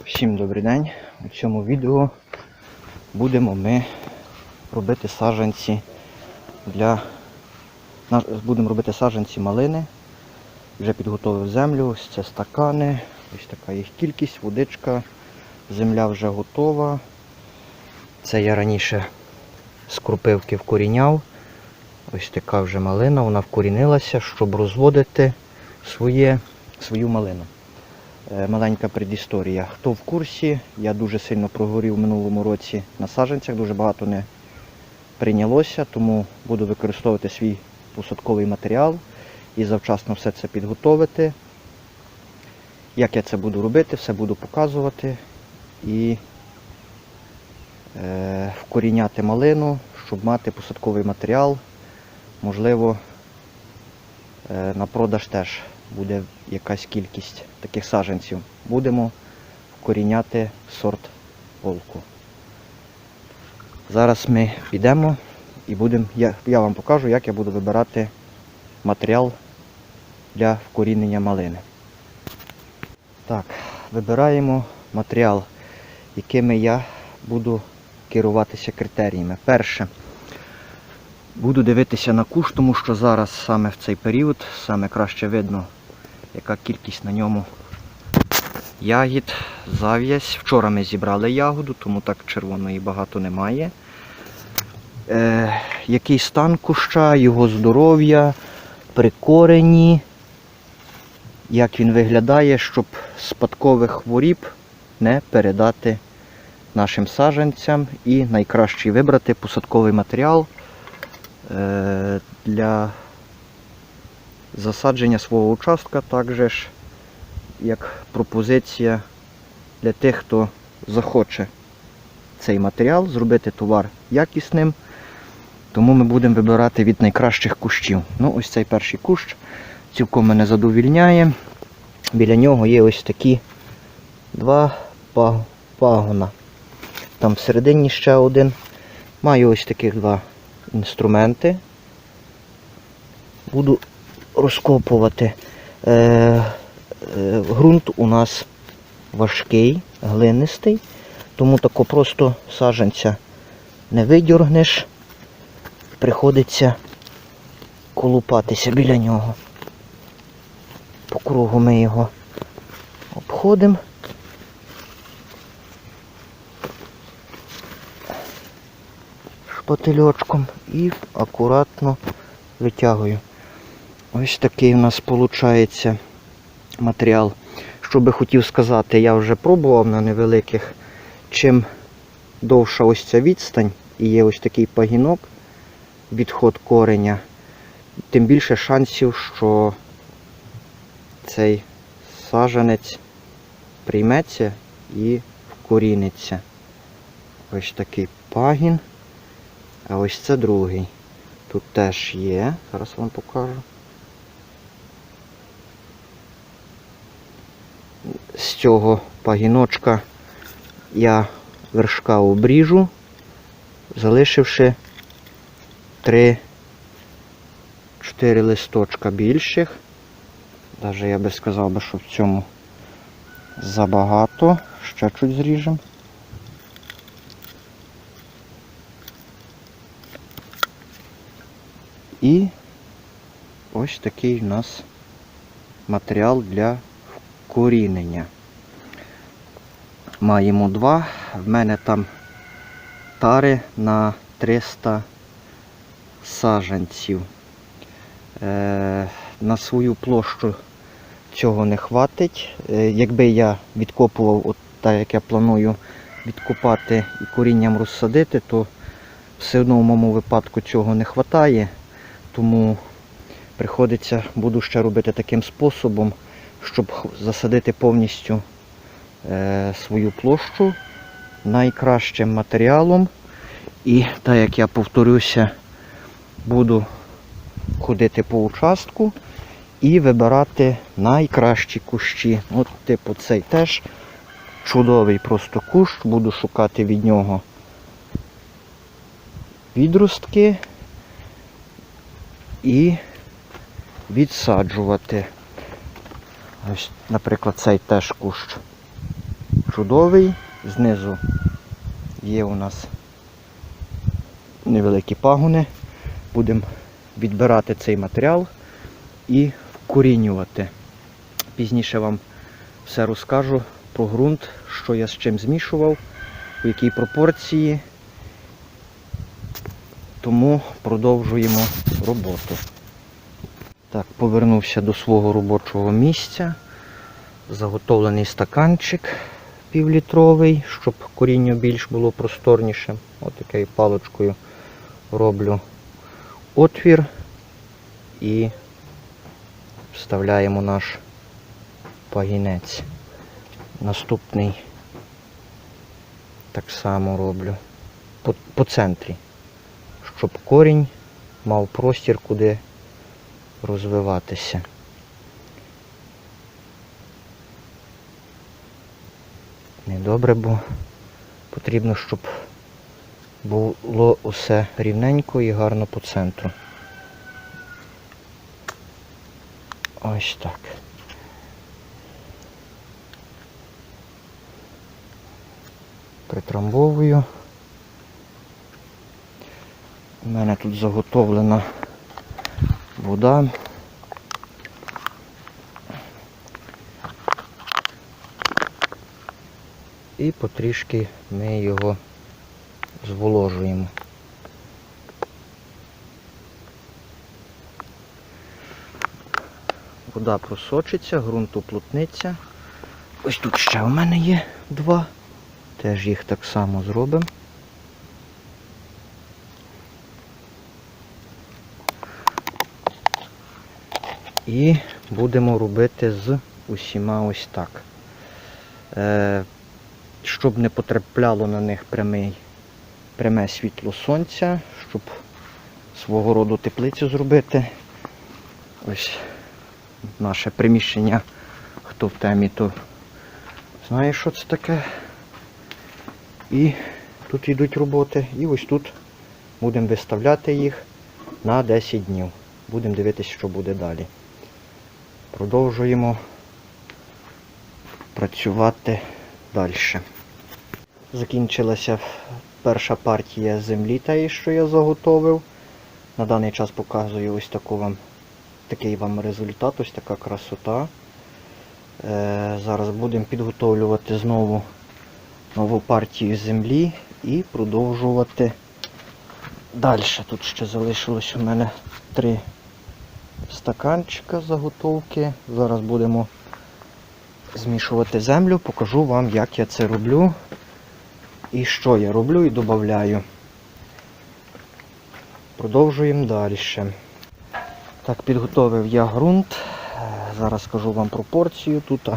Всім добрий день. У цьому відео будемо ми робити саджанці для будемо робити саджанці малини. Вже підготовив землю, ось це стакани, ось така їх кількість, водичка, земля вже готова. Це я раніше з крупивки вкоріняв. Ось така вже малина, вона вкорінилася, щоб розводити своє, свою малину. Е, Маленька предісторія. Хто в курсі, я дуже сильно прогорів минулому році на саджанцях, дуже багато не прийнялося, тому буду використовувати свій посадковий матеріал і завчасно все це підготовити. Як я це буду робити, все буду показувати і е, вкоріняти малину, щоб мати посадковий матеріал. Можливо, е, на продаж теж буде якась кількість таких саджанців. Будемо вкоріняти сорт полку. Зараз ми підемо і будемо, я, я вам покажу, як я буду вибирати матеріал для вкорінення малини. Так, вибираємо матеріал, якими я буду керуватися критеріями. Перше, буду дивитися на куш, тому що зараз саме в цей період саме краще видно, яка кількість на ньому ягід, зав'язь. Вчора ми зібрали ягоду, тому так червоної багато немає. Е, який стан куща, його здоров'я, прикорені, як він виглядає, щоб спадкових хворіб не передати нашим саджанцям і найкращий вибрати посадковий матеріал для засадження свого участка, також як пропозиція для тих, хто захоче цей матеріал, зробити товар якісним. Тому ми будемо вибирати від найкращих кущів. Ну, ось цей перший кущ цілком мене задовільняє. Біля нього є ось такі два пагона. Там всередині ще один. Маю ось таких два інструменти. Буду розкопувати. Е, е, ґрунт у нас важкий, глинистий, тому тако просто саджанця не видіргнеш, приходиться колупатися біля нього. По кругу ми його обходимо. Шпательочком і акуратно витягую. Ось такий у нас виходить матеріал. Що би хотів сказати, я вже пробував на невеликих. Чим довша ось ця відстань і є ось такий пагінок, відход кореня, тим більше шансів, що цей сажанець прийметься і вкоріниться. Ось такий пагін. А ось це другий. Тут теж є. Зараз вам покажу. З цього пагіночка я вершка обріжу, залишивши 3-4 листочка більших. Навіть я би сказав що в цьому забагато. Ще чуть зріжемо. І ось такий у нас матеріал для вкорінення. Маємо два. В мене там тари на 300 саджанців. Е, на свою площу цього не хватить. Е, якби я відкопував, от так як я планую відкопати і корінням розсадити, то все одно в моєму випадку цього не вистачає. Тому приходиться, буду ще робити таким способом, щоб засадити повністю е, свою площу найкращим матеріалом. І так як я повторюся, буду ходити по участку і вибирати найкращі кущі. От, типу, цей теж чудовий просто кущ, буду шукати від нього відростки і відсаджувати. Ось, наприклад, цей теж кущ чудовий. Знизу є у нас невеликі пагони. Будемо відбирати цей матеріал і вкорінювати. Пізніше вам все розкажу про ґрунт, що я з чим змішував, у якій пропорції. Тому продовжуємо роботу. Так, повернувся до свого робочого місця. Заготовлений стаканчик півлітровий, щоб корінню більш було просторніше. Ось такою паличкою роблю отвір і вставляємо наш пагінець. Наступний так само роблю по, по центрі, щоб корінь мав простір, куди розвиватися. Недобре, бо потрібно, щоб було усе рівненько і гарно по центру. Ось так. Притрамбовую. У мене тут заготовлена вода. І потрішки ми його зволожуємо. Вода просочиться, ґрунт уплотниться. Ось тут ще у мене є два. Теж їх так само зробимо. І будемо робити з усіма ось так. Е, щоб не потрапляло на них прямий, пряме світло сонця, щоб свого роду теплицю зробити. Ось наше приміщення, хто в темі, то знає, що це таке. І тут йдуть роботи. І ось тут будемо виставляти їх на 10 днів. Будемо дивитися, що буде далі. Продовжуємо працювати далі. Закінчилася перша партія землі, тієї, що я заготовив. На даний час показую ось таку вам, такий вам результат, ось така красота. Е, зараз будемо підготовлювати знову нову партію землі і продовжувати далі. Тут ще залишилось у мене три стаканчика заготовки. Зараз будемо змішувати землю, покажу вам, як я це роблю і що я роблю і додаю. Продовжуємо далі. Так, підготовив я ґрунт. Зараз скажу вам пропорцію. Тут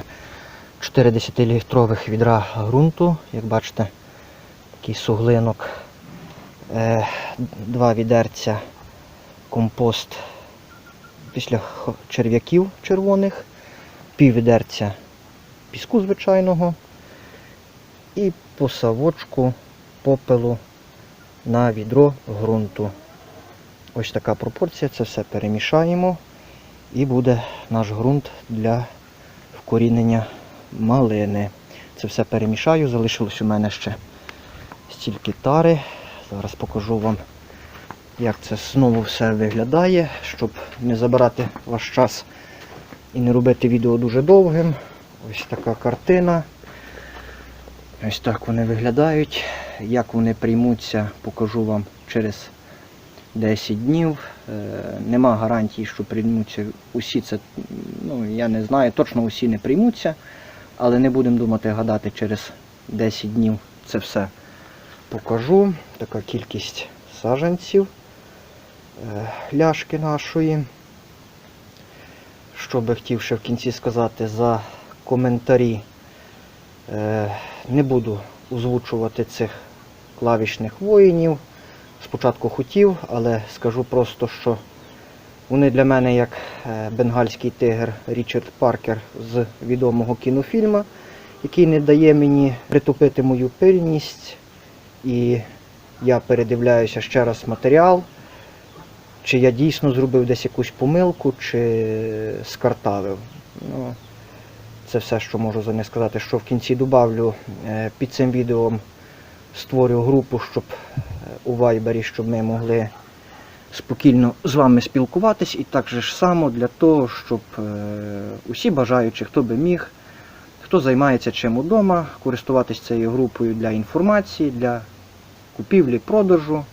4 10-літрових відра ґрунту, як бачите, такий суглинок. Е, Два відерця компост після черв'яків червоних, пів відерця піску звичайного і посавочку попелу на відро ґрунту. Ось така пропорція, це все перемішаємо і буде наш ґрунт для вкорінення малини. Це все перемішаю, залишилось у мене ще стільки тари. Зараз покажу вам, як це знову все виглядає, щоб не забирати ваш час і не робити відео дуже довгим. Ось така картина. Ось так вони виглядають. Як вони приймуться, покажу вам через 10 днів. Е, нема гарантії, що приймуться усі це. Ну, я не знаю, точно усі не приймуться, але не будемо думати гадати через 10 днів це все покажу. Така кількість саджанців е, ляшки нашої. Що би хотів ще в кінці сказати за коментарі. Е, Не буду озвучувати цих клавішних воїнів. Спочатку хотів, але скажу просто, що вони для мене як е, бенгальський тигр Річард Паркер з відомого кінофільму, який не дає мені притупити мою пильність. І я передивляюся ще раз матеріал, чи я дійсно зробив десь якусь помилку, чи скартавив. Ну, Це все, що можу за них сказати. Що в кінці добавлю е, під цим відео створю групу, щоб е, у Вайбері, щоб ми могли спокійно з вами спілкуватись, і так же ж само для того, щоб е, усі бажаючі, хто би міг, хто займається чим удома, користуватись цією групою для інформації, для купівлі, продажу,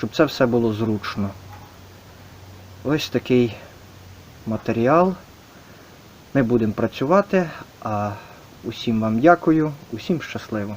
щоб це все було зручно. Ось такий матеріал. Ми будемо працювати, а усім вам дякую, усім щасливо.